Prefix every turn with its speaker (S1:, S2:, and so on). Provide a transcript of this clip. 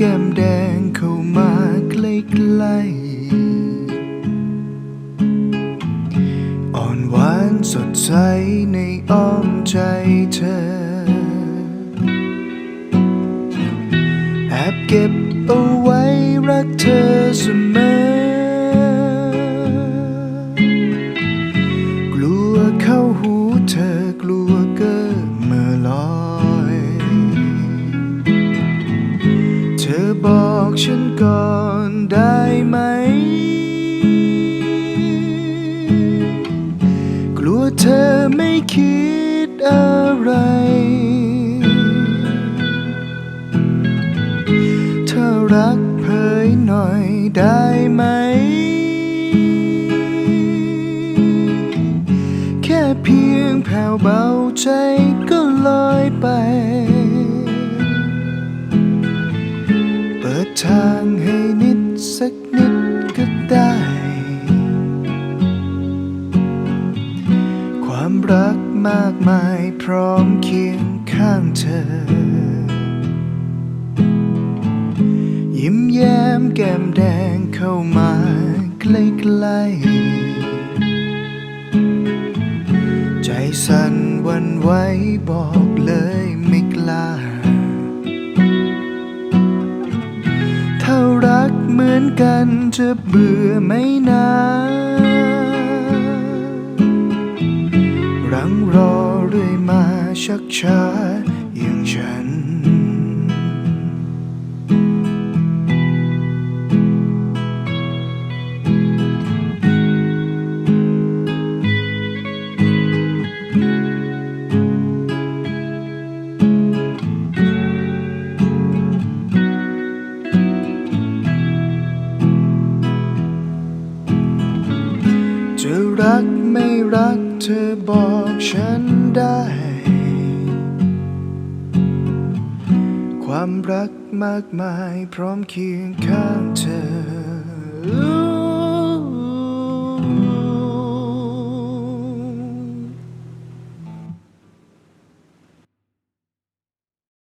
S1: แก้มแดงเข้ามาใกล้ๆอ่อนหวานสดใสในอ้อมใจเธอ แอบเก็บเอาไว้รักเธอเสมอกลัวเข้าหูเธอกลัว อบอกฉันก่อนได้ไหม กลัวเธอไม่คิดอะไรถ้ารักเผยหน่อยได้ไหม แค่เพียงแผ่วเบาใจก็ลอยไป ทางให้นิดสักนิดก็ได้ ความรักมากมายพร้อมเคียงข้างเธอ ยิ้มแย้มแก้มแดงเข้ามาใกล้ๆใจสั่นวันไหวบอก เหมือนกันจะเบื่อไหมนะรังรอเรื่อยมาชักช้า รักไม่รักเธอบอกฉันได้ ความรักมากมายพร้อมเคียงข้าง